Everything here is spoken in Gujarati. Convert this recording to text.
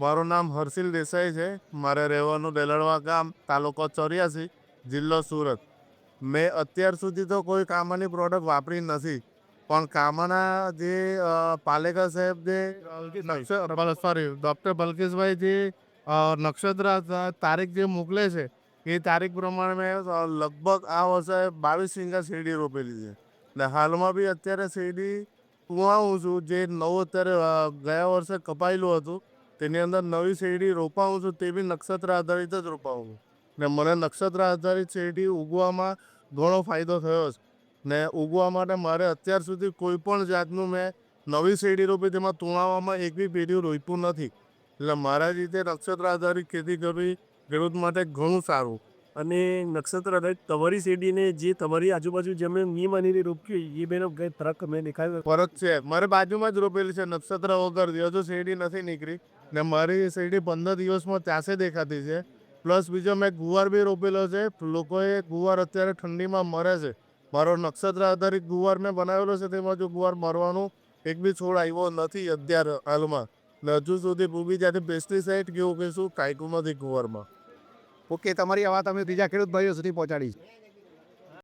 મારું નામ હર્ષિલ દેસાઈ છે. મારે રહેવાનું દેલડવા ગામ તાલુકો ચોર્યાસી જિલ્લો સુરત. મેં અત્યાર સુધી તો કોઈ કામાની પ્રોડક્ટ વાપરી નથી. પણ કામાના જે પાલેકા સાહેબ જે સોરી ડૉક્ટર બલકેશભાઈ જે નક્ષત્ર તારીખ જે મોકલે છે એ તારીખ પ્રમાણે મેં લગભગ આ વર્ષે બાવીસ સિંગા શેરડી રોપેલી છે. ને હાલમાં બી અત્યારે શેરડી ઉવાવું છું. જે નવું અત્યારે ગયા વર્ષે કપાયેલું હતું. તેની અંદર નવી શેરડી રોપાવું છું તે બી નક્ષત્ર આધારિત જ રોપાવું છું. ને મને નક્ષત્ર આધારિત શેરડી ઉગવામાં ઘણો ફાયદો થયો છે. ને ઉગવા માટે મારે અત્યાર સુધી કોઈ પણ જાતનું મેં નવી શેરડી રોપી તેમાં તુણાવામાં એક બી પેઢી રોપ્યું નથી. એટલે મારા રીતે નક્ષત્ર આધારિત ખેતી કરવી ખેડૂત માટે ઘણું સારું. અને નક્ષત્ર આધારિત તમારી શેરડીને જે તમારી આજુબાજુ જેમણે મી અને રોપ્યું એ બેનો કઈ ફરક મેં દેખાયો? ફરક છે. મારે બાજુમાં જ રોપેલી છે. નક્ષત્ર વગર હજુ શેરડી નથી નીકળી. ને મારી શેરડી પંદર દિવસમાં ત્યાંસે દેખાતી છે. પ્લસ બીજો મેં ગુવાર બી રોપેલો છે. લોકોએ ગુવાર અત્યારે ઠંડીમાં મરે છે. મારો નક્ષત્ર આધારિત ગુવાર મેં બનાવેલો છે. તેમાં જો ગુવાર મરવાનું એક બી છોડ આવ્યો નથી અત્યારે હાલમાં. ને હજુ સુધી ભૂગી ત્યાંથી પેસ્ટિસાઇડ કેવું કહીશું કાંઈકું નથી ગુવારમાં. ઓકે તમારી આ વાત અમે બીજા ખેડૂત ભાઈઓ સુધી પહોંચાડી છે.